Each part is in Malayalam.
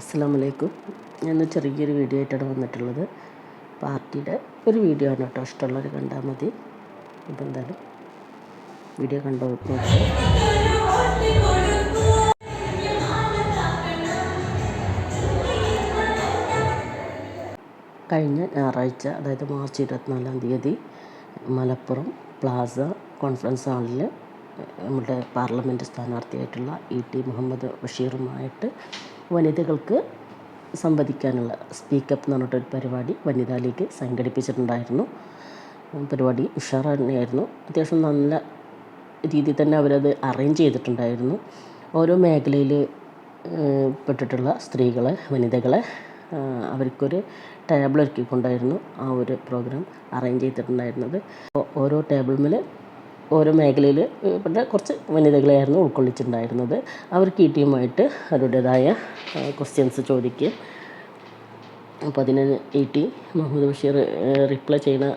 അസ്സാം വലൈക്കും ഞാൻ ചെറിയൊരു വീഡിയോ ആയിട്ടാണ് വന്നിട്ടുള്ളത്. പാർട്ടിയുടെ ഒരു വീഡിയോ ആണ് കേട്ടോ. ഇഷ്ടമുള്ളവർ കണ്ടാൽ മതി. അപ്പോൾ എന്തായാലും വീഡിയോ കണ്ടു? കഴിഞ്ഞ ഞായറാഴ്ച അതായത് മാർച്ച് ഇരുപത്തിനാലാം തീയതി മലപ്പുറം പ്ലാസ കോൺഫറൻസ് ഹാളിൽ നമ്മുടെ പാർലമെന്റ് സ്ഥാനാർത്ഥിയായിട്ടുള്ള ഇ ടി മുഹമ്മദ് ബഷീറുമായിട്ട് വനിതകൾക്ക് സംവദിക്കാനുള്ള സ്പീക്കപ്പ് എന്ന് പറഞ്ഞിട്ടൊരു പരിപാടി വനിതാ ലീഗ് സംഘടിപ്പിച്ചിട്ടുണ്ടായിരുന്നു. പരിപാടി ഉഷാർ തന്നെയായിരുന്നു അത്യാവശ്യം നല്ല രീതിയിൽ തന്നെ അവരത് അറേഞ്ച് ചെയ്തിട്ടുണ്ടായിരുന്നു. ഓരോ മേഖലയിൽ പെട്ടിട്ടുള്ള സ്ത്രീകളെ വനിതകളെ അവർക്കൊരു ടേബിൾ ഒരുക്കിക്കൊണ്ടായിരുന്നു ആ ഒരു പ്രോഗ്രാം അറേഞ്ച് ചെയ്തിട്ടുണ്ടായിരുന്നത്. ഓരോ ടേബിൾമേൽ ഓരോ മേഖലയിൽ പെട്ട കുറച്ച് വനിതകളെയായിരുന്നു ഉൾക്കൊള്ളിച്ചിട്ടുണ്ടായിരുന്നത്. അവർക്ക് ഈ ടീമായിട്ട് അവരുടേതായ ക്വസ്റ്റ്യൻസ് ചോദിക്കുകയും അപ്പോൾ അതിന് ഈ ടി മുഹമ്മദ് ബഷീർ റിപ്ലൈ ചെയ്യുന്ന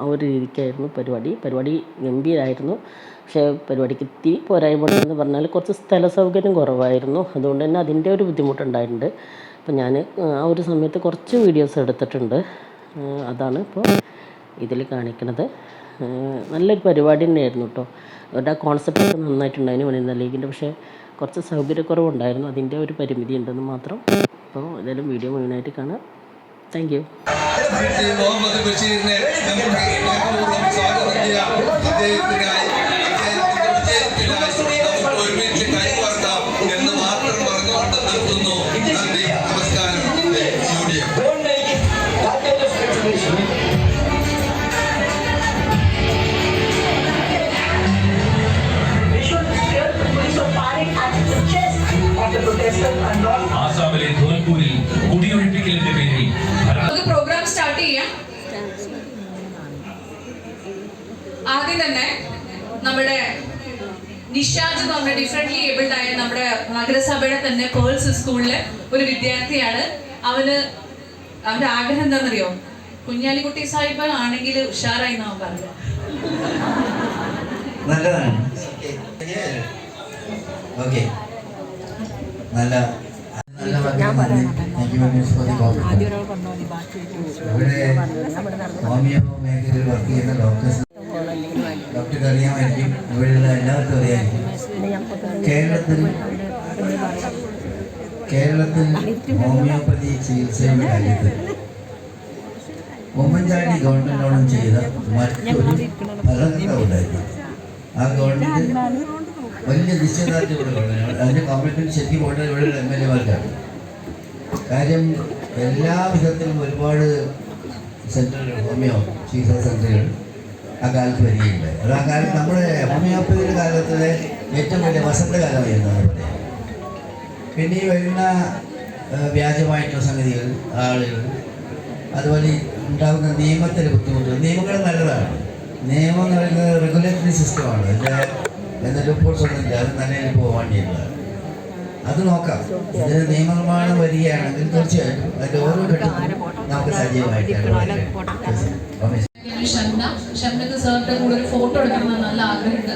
ആ ഒരു രീതിക്കായിരുന്നു പരിപാടി. പരിപാടി ഗംഭീരമായിരുന്നു പക്ഷേ പരിപാടിക്ക് ഇത്തിരി പോരായ്മ എന്ന് പറഞ്ഞാൽ കുറച്ച് സ്ഥല സൗകര്യം കുറവായിരുന്നു. അതുകൊണ്ട് തന്നെ അതിന്റെ ഒരു ബുദ്ധിമുട്ടുണ്ടായിട്ടുണ്ട്. അപ്പോൾ ഞാൻ ആ ഒരു സമയത്ത് കുറച്ച് വീഡിയോസ് എടുത്തിട്ടുണ്ട്. അതാണ് ഇപ്പോൾ ഇതിൽ കാണിക്കുന്നത്. നല്ലൊരു പരിപാടി തന്നെയായിരുന്നു കേട്ടോ അവരുടെ ആ കോൺസെപ്റ്റ് ഒക്കെ നന്നായിട്ടുണ്ടായിരുന്നു വനിതാ ലീഗിന്റെ പക്ഷേ കുറച്ച് സൗകര്യക്കുറവുണ്ടായിരുന്നു. അതിന്റെ ഒരു പരിമിതി ഉണ്ടെന്ന് മാത്രം. അപ്പോൾ ഏതായാലും വീഡിയോ മുഴുവനായിട്ട് കാണാം. താങ്ക് യു ആസാമിലെ ധോൽപൂരിൽ കുടിയൊഴിപ്പിക്കലിന്റെ പേരിൽ പ്രോഗ്രാം സ്റ്റാർട്ട് ചെയ്യാം. ആദ്യം തന്നെ നമ്മുടെ നിഷാദ് എന്ന് പറഞ്ഞ ഡിഫറെന്റ്ലി ഏബിൾഡ് ആയ നമ്മുടെ നഗരസഭയുടെ തന്നെ പേൾസ് സ്കൂളിലെ ഒരു വിദ്യാർത്ഥിയാണ്. അവന് അവന്റെ ആഗ്രഹം എന്താണെന്നറിയോ? കുഞ്ഞാലിക്കുട്ടി സാഹിബ് ആണെങ്കിൽ ഉഷാറായി നാം പറഞ്ഞു നല്ലതാണ്. ഓക്കെ നല്ല നല്ല thank you very much for the compliment ഇവിടെ ഹോമിയോ മേഖലയിൽ വർക്ക് ചെയ്യുന്ന ഡോക്ടേഴ്സ് ഡോക്ടർക്ക് അറിയാമായിരിക്കും. ഇവിടെയുള്ള എല്ലാവർക്കും അറിയാമായിരിക്കും. കേരളത്തിൽ കേരളത്തിൽ ഹോമിയോപ്പതി ചികിത്സയുടെ കാര്യത്തിൽ ഉമ്മൻചാണ്ടി ഗവൺമെന്റോളം ചെയ്ത മറ്റൊരു വലിയ നിശ്ചയദാർഢ്യമുള്ള ഗവൺമെന്റ് അതിന്റെ കോംപ്ലിമെന്റ് ശരിക്കും പോകേണ്ടത് ഇവിടെ എം എൽ എമാർക്കാണ്. കാര്യം എല്ലാ വിധത്തിലും ഒരുപാട് സെന്ററുകൾ ഹോമിയോ ചികിത്സാ സെന്ററുകൾ ആ കാലത്ത് വരികയുണ്ടായി. അത് ആ കാലത്ത് നമ്മുടെ ഹോമിയോപ്പതിയുടെ കാലത്തിലെ ഏറ്റവും വലിയ വസന്ത കാലമായിരുന്നു പറയാം പിന്നെ ഈ വരുന്ന വ്യാജമായിട്ടുള്ള സംഗതികൾ ആളുകൾ അതുപോലെ ഉണ്ടാകുന്ന നിയമത്തിന്റെ ബുദ്ധിമുട്ടുകൾ നിയമങ്ങൾ നല്ലതാണ്. നിയമം എന്ന് പറയുന്നത് റെഗുലേറ്ററി സിസ്റ്റമാണ് അതിന്റെ എന്ന ഇപ്പോൾ സ്വന്തമില്ല. അത് നല്ല രീതിയിൽ പോകാൻ വേണ്ടിയുള്ളതാണ് അത് നോക്കാം. ഇതിന് നിയമനിർമ്മാണം വരികയാണെങ്കിൽ തീർച്ചയായിട്ടും അതിന്റെ ഓരോ ഘട്ടത്തിലും നമുക്ക് സജീവമായിട്ട് ഇടപെടാൻ കഴിയും. ഷംന ഷംനക്ക് സാറിന്റെ കൂടെ ഒരു ഫോട്ടോ എടുക്കണം എന്ന് നല്ല ആഗ്രഹമുണ്ട്.